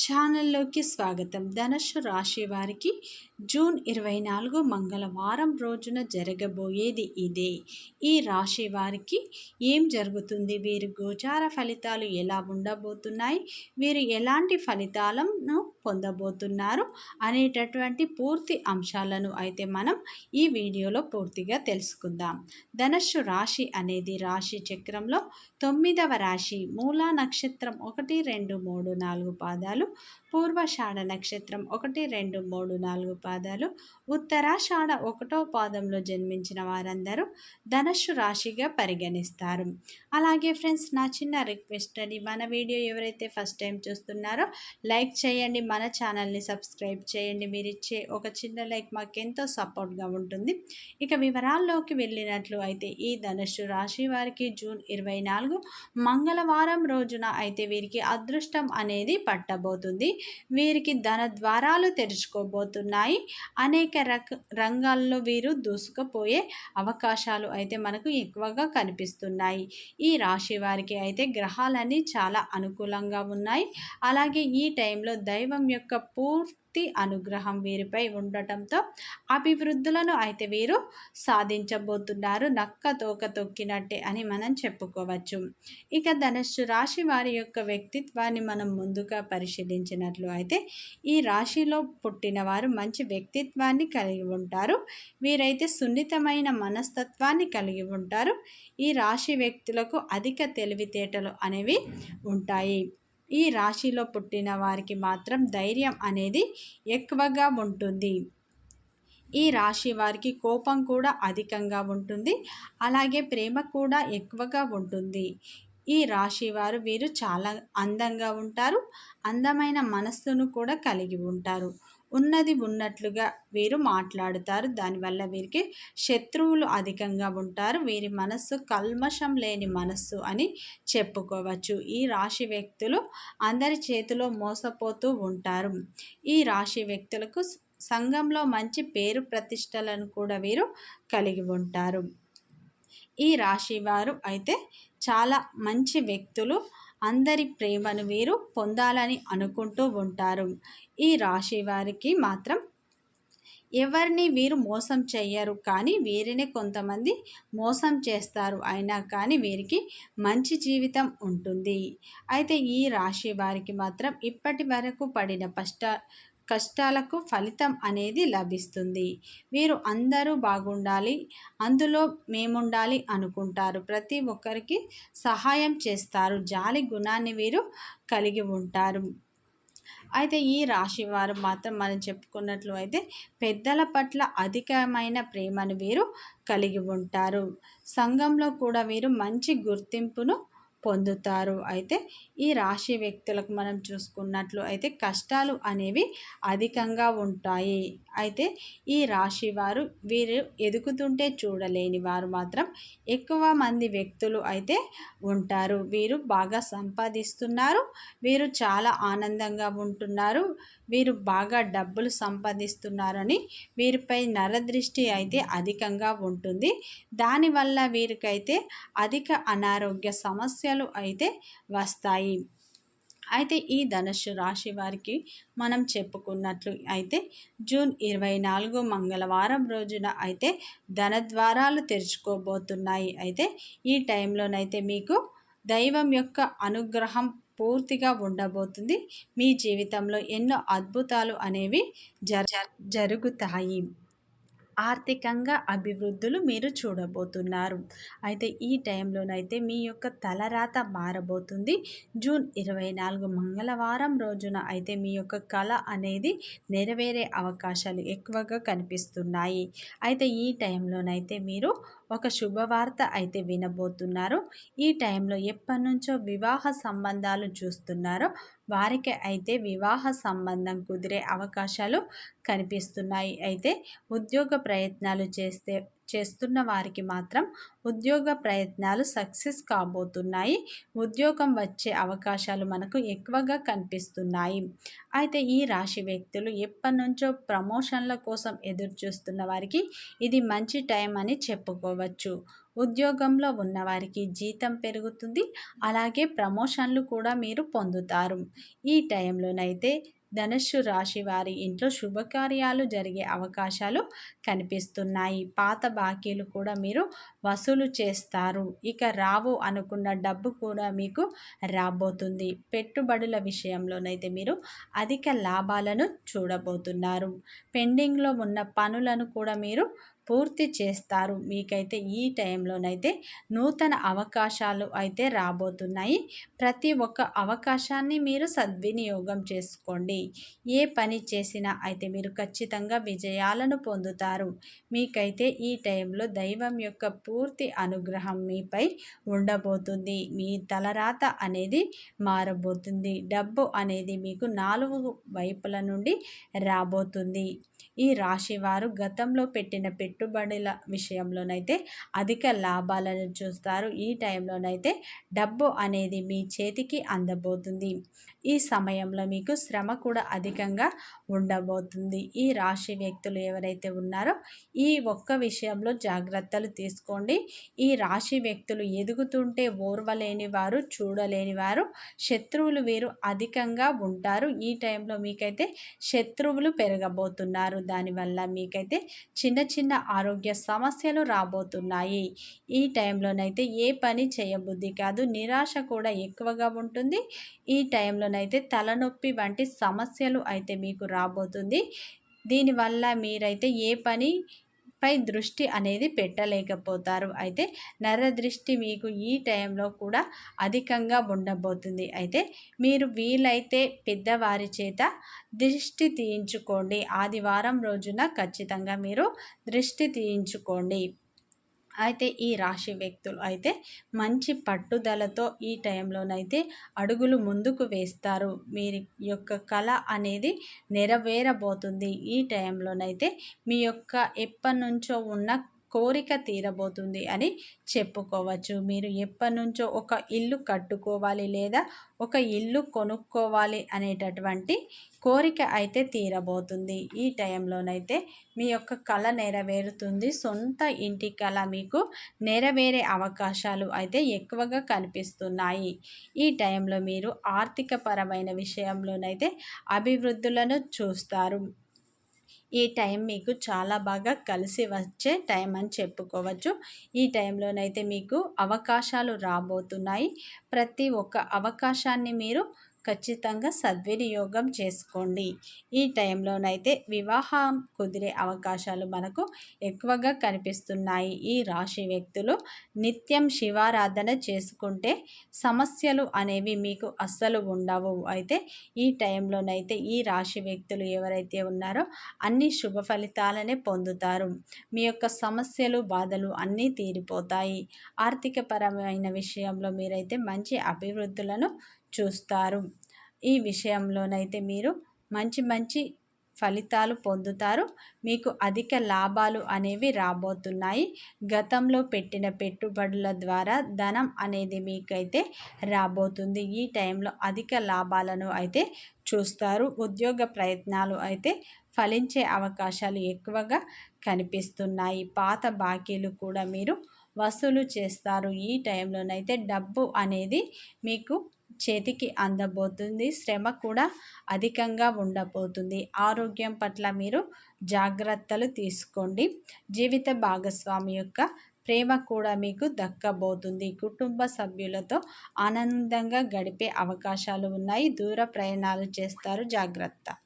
ఛానల్లోకి స్వాగతం. ధనుషు రాశి వారికి జూన్ ఇరవై నాలుగు మంగళవారం రోజున జరగబోయేది ఇదే. ఈ రాశి వారికి ఏం జరుగుతుంది? వీరి గోచార ఫలితాలు ఎలా ఉండబోతున్నాయి? వీరు ఎలాంటి ఫలితాలను పొందబోతున్నారు అనేటటువంటి పూర్తి అంశాలను అయితే మనం ఈ వీడియోలో పూర్తిగా తెలుసుకుందాం. ధనస్సు రాశి అనేది రాశి చక్రంలో తొమ్మిదవ రాశి మూలా నక్షత్రం ఒకటి రెండు మూడు నాలుగు పాదాలు పూర్వషాఢ నక్షత్రం ఒకటి రెండు మూడు నాలుగు పాదాలు ఉత్తరాషాఢ ఒకటో పాదంలో జన్మించిన వారందరూ ధనస్సు రాశిగా పరిగణిస్తారు. అలాగే ఫ్రెండ్స్ నా చిన్న రిక్వెస్ట్ అని మన వీడియో ఎవరైతే ఫస్ట్ టైం చూస్తున్నారో లైక్ చేయండి మన ఛానల్ని సబ్స్క్రైబ్ చేయండి. మీరు ఇచ్చే ఒక చిన్న లైక్ మాకెంతో సపోర్ట్గా ఉంటుంది. ఇక వివరాల్లోకి వెళ్ళినట్లు అయితే ఈ ధనుస్సు రాశి వారికి జూన్ ఇరవై నాలుగు మంగళవారం రోజున అయితే వీరికి అదృష్టం అనేది పట్టబోతుంది. వీరికి ధన ద్వారాలు తెరుచుకోబోతున్నాయి. అనేక రక రంగాల్లో వీరు దూసుకుపోయే అవకాశాలు అయితే మనకు ఎక్కువగా కనిపిస్తున్నాయి. ఈ రాశి వారికి అయితే గ్రహాలన్నీ చాలా అనుకూలంగా ఉన్నాయి. అలాగే ఈ టైంలో దైవం యొక్క పూర్తి అనుగ్రహం వీరిపై ఉండటంతో అభివృద్ధులను అయితే వీరు సాధించబోతున్నారు. నక్క తోక తొక్కినట్టే అని మనం చెప్పుకోవచ్చు. ఇక ధనస్సు రాశి వారి యొక్క వ్యక్తిత్వాన్ని మనం ముందుగా పరిశీలించినట్లు అయితే ఈ రాశిలో పుట్టిన వారు మంచి వ్యక్తిత్వాన్ని కలిగి ఉంటారు. వీరైతే సున్నితమైన మనస్తత్వాన్ని కలిగి ఉంటారు. ఈ రాశి వ్యక్తులకు అధిక తెలివితేటలు అనేవి ఉంటాయి. ఈ రాశిలో పుట్టిన వారికి మాత్రం ధైర్యం అనేది ఎక్కువగా ఉంటుంది. ఈ రాశి వారికి కోపం కూడా అధికంగా ఉంటుంది. అలాగే ప్రేమ కూడా ఎక్కువగా ఉంటుంది. ఈ రాశి వారు వీరు చాలా అందంగా ఉంటారు. అందమైన మనస్సును కూడా కలిగి ఉంటారు. ఉన్నది ఉన్నట్లుగా వీరు మాట్లాడుతారు. దానివల్ల వీరికి శత్రువులు అధికంగా ఉంటారు. వీరి మనస్సు కల్మషం లేని మనస్సు అని చెప్పుకోవచ్చు. ఈ రాశి వ్యక్తులు అందరి చేతిలో మోసపోతూ ఉంటారు. ఈ రాశి వ్యక్తులకు సంఘంలో మంచి పేరు ప్రతిష్టలను కూడా వీరు కలిగి ఉంటారు. ఈ రాశి వారు అయితే చాలా మంచి వ్యక్తులు అందరి ప్రేమను వీరు పొందాలని అనుకుంటూ ఉంటారు. ఈ రాశి వారికి మాత్రం ఎవరిని వీరు మోసం చేయరు కానీ వీరిని కొంతమంది మోసం చేస్తారు. అయినా కానీ వీరికి మంచి జీవితం ఉంటుంది. అయితే ఈ రాశి వారికి మాత్రం ఇప్పటి వరకు పడిన కష్ట కష్టాలకు ఫలితం అనేది లభిస్తుంది. వీరు అందరూ బాగుండాలి. అందులో మేముండాలి అనుకుంటారు. ప్రతి ఒక్కరికి సహాయం చేస్తారు. జాలి గుణాన్ని వీరు కలిగి ఉంటారు. అయితే ఈ రాశి వారు మాత్రం మనం చెప్పుకున్నట్లు అయితే పెద్దల పట్ల అధికమైన ప్రేమను వీరు కలిగి ఉంటారు. సంఘంలో కూడా వీరు మంచి గుర్తింపును పొందుతారు. అయితే ఈ రాశి వ్యక్తులకు మనం చూసుకున్నట్లు అయితే కష్టాలు అనేవి అధికంగా ఉంటాయి. అయితే ఈ రాశి వారు వీరు ఎదుగుతుంటే చూడలేని వారు మాత్రం ఎక్కువ మంది వ్యక్తులు అయితే ఉంటారు. వీరు బాగా సంపాదిస్తున్నారు. వీరు చాలా ఆనందంగా ఉంటున్నారు. వీరు బాగా డబ్బులు సంపాదిస్తున్నారని వీరిపై నరదృష్టి అయితే అధికంగా ఉంటుంది. దానివల్ల వీరికైతే అధిక అనారోగ్య సమస్య సమస్యలు అయితే వస్తాయి. అయితే ఈ ధనుస్సు రాశి వారికి మనం చెప్పుకున్నట్లు అయితే జూన్ ఇరవై నాలుగు మంగళవారం రోజున అయితే ధనద్వారాలు తెరుచుకోబోతున్నాయి. అయితే ఈ టైంలోనైతే మీకు దైవం యొక్క అనుగ్రహం పూర్తిగా ఉండబోతుంది. మీ జీవితంలో ఎన్నో అద్భుతాలు అనేవి జరుగుతాయి. ఆర్థికంగా అభివృద్ధులు మీరు చూడబోతున్నారు. అయితే ఈ టైంలోనైతే మీ యొక్క తలరాత మారబోతుంది. జూన్ ఇరవై నాలుగు మంగళవారం రోజున అయితే మీ యొక్క కళ అనేది నెరవేరే అవకాశాలు ఎక్కువగా కనిపిస్తున్నాయి. అయితే ఈ టైంలోనైతే మీరు ఒక శుభవార్త అయితే వినబోతున్నారు. ఈ టైంలో ఎప్పటి నుంచో వివాహ సంబంధాలు చూస్తున్నారో వారికి అయితే వివాహ సంబంధం కుదిరే అవకాశాలు కనిపిస్తున్నాయి. అయితే ఉద్యోగ ప్రయత్నాలు చేస్తే చేస్తున్న వారికి మాత్రం ఉద్యోగ ప్రయత్నాలు సక్సెస్ కాబోతున్నాయి. ఉద్యోగం వచ్చే అవకాశాలు మనకు ఎక్కువగా కనిపిస్తున్నాయి. అయితే ఈ రాశి వ్యక్తులు ఎప్పటి నుంచో ప్రమోషన్ల కోసం ఎదురు చూస్తున్న వారికి ఇది మంచి టైం అని చెప్పుకోవచ్చు. ఉద్యోగంలో ఉన్నవారికి జీతం పెరుగుతుంది. అలాగే ప్రమోషన్లు కూడా మీరు పొందుతారు. ఈ టైంలోనైతే ధనుస్సు రాశి వారి ఇంట్లో శుభకార్యాలు జరిగే అవకాశాలు కనిపిస్తున్నాయి. పాత బాకీలు కూడా మీరు వసూలు చేస్తారు. ఇక రావు అనుకున్న డబ్బు కూడా మీకు రాబోతుంది. పెట్టుబడుల విషయంలోనైతే మీరు అధిక లాభాలను చూడబోతున్నారు. పెండింగ్లో ఉన్న పనులను కూడా మీరు పూర్తి చేస్తారు. మీకైతే ఈ టైంలోనైతే నూతన అవకాశాలు అయితే రాబోతున్నాయి. ప్రతి ఒక్క అవకాశాన్ని మీరు సద్వినియోగం చేసుకోండి. ఏ పని చేసినా అయితే మీరు ఖచ్చితంగా విజయాలను పొందుతారు. మీకైతే ఈ టైంలో దైవం యొక్క పూర్తి అనుగ్రహం మీపై ఉండబోతుంది. మీ తలరాత అనేది మారబోతుంది. డబ్బు అనేది మీకు నాలుగు వైపుల నుండి రాబోతుంది. ఈ రాశి వారు గతంలో పెట్టిన పెట్టుబడుల విషయంలోనైతే అధిక లాభాలను చూస్తారు. ఈ టైంలోనైతే డబ్బు అనేది మీ చేతికి అందబోతుంది. ఈ సమయంలో మీకు శ్రమ కూడా అధికంగా ఉండబోతుంది. ఈ రాశి వ్యక్తులు ఎవరైతే ఉన్నారో ఈ ఒక్క విషయంలో జాగ్రత్తలు తీసుకోండి. ఈ రాశి వ్యక్తులు ఎదుగుతుంటే ఓర్వలేని వారు చూడలేని వారు శత్రువులు వీరు అధికంగా ఉంటారు. ఈ టైంలో మీకైతే శత్రువులు పెరగబోతున్నారు. దానివల్ల మీకైతే చిన్న చిన్న ఆరోగ్య సమస్యలు రాబోతున్నాయి. ఈ టైంలోనైతే ఏ పని చేయబుద్ధి కాదు. నిరాశ కూడా ఎక్కువగా ఉంటుంది. ఈ టైంలోనైతే తలనొప్పి వంటి సమస్యలు అయితే మీకు రాబోతుంది. దీనివల్ల మీరైతే ఏ పని పై దృష్టి అనేది పెట్టలేకపోతారు. అయితే నర దృష్టి మీకు ఈ టైంలో కూడా అధికంగా ఉండబోతుంది. అయితే మీరు వీలైతే పెద్దవారి చేత దృష్టి తీయించుకోండి. ఆదివారం రోజున ఖచ్చితంగా మీరు దృష్టి తీయించుకోండి. అయితే ఈ రాశి వ్యక్తులు అయితే మంచి పట్టుదలతో ఈ టైంలోనైతే అడుగులు ముందుకు వేస్తారు. మీరు యొక్క కళ అనేది నెరవేరబోతుంది. ఈ టైంలోనైతే మీ యొక్క ఎప్పటి నుంచో ఉన్న కోరిక తీరబోతుంది అని చెప్పుకోవచ్చు. మీరు ఎప్పటి నుంచో ఒక ఇల్లు కట్టుకోవాలి లేదా ఒక ఇల్లు కొనుక్కోవాలి అనేటటువంటి కోరిక అయితే తీరబోతుంది. ఈ టైంలోనైతే మీ యొక్క కళ నెరవేరుతుంది. సొంత ఇంటి కళ మీకు నెరవేరే అవకాశాలు అయితే ఎక్కువగా కనిపిస్తున్నాయి. ఈ టైంలో మీరు ఆర్థిక పరమైన విషయంలోనైతే అభివృద్ధులను చూస్తారు. ఈ టైం మీకు చాలా బాగా కలిసి వచ్చే టైం అని చెప్పుకోవచ్చు. ఈ టైంలోనైతే మీకు అవకాశాలు రాబోతున్నాయి. ప్రతి ఒక్క అవకాశాన్ని మీరు ఖచ్చితంగా సద్వినియోగం చేసుకోండి. ఈ టైంలోనైతే వివాహం కుదిరే అవకాశాలు మనకు ఎక్కువగా కనిపిస్తున్నాయి. ఈ రాశి వ్యక్తులు నిత్యం శివారాధన చేసుకుంటే సమస్యలు అనేవి మీకు అస్సలు ఉండవు. అయితే ఈ టైంలోనైతే ఈ రాశి వ్యక్తులు ఎవరైతే ఉన్నారో అన్ని శుభ ఫలితాలనే పొందుతారు. మీ యొక్క సమస్యలు బాధలు అన్నీ తీరిపోతాయి. ఆర్థికపరమైన విషయంలో మీరైతే మంచి అభివృద్ధులను చూస్తారు. ఈ విషయంలోనైతే మీరు మంచి మంచి ఫలితాలు పొందుతారు. మీకు అధిక లాభాలు అనేవి రాబోతున్నాయి. గతంలో పెట్టిన పెట్టుబడుల ద్వారా ధనం అనేది మీకైతే రాబోతుంది. ఈ టైంలో అధిక లాభాలను అయితే చూస్తారు. ఉద్యోగ ప్రయత్నాలు అయితే ఫలించే అవకాశాలు ఎక్కువగా కనిపిస్తున్నాయి. పాత బాకీలు కూడా మీరు వసూలు చేస్తారు. ఈ టైంలోనైతే డబ్బు అనేది మీకు చేతికి అందబోతుంది శ్రమ కూడా అధికంగా ఉండబోతుంది. ఆరోగ్యం పట్ల మీరు జాగ్రత్తలు తీసుకోండి. జీవిత భాగస్వామి యొక్క ప్రేమ కూడా మీకు దక్కబోతుంది. కుటుంబ సభ్యులతో ఆనందంగా గడిపే అవకాశాలు ఉన్నాయి. దూర ప్రయాణాలు చేస్తారు. జాగ్రత్త.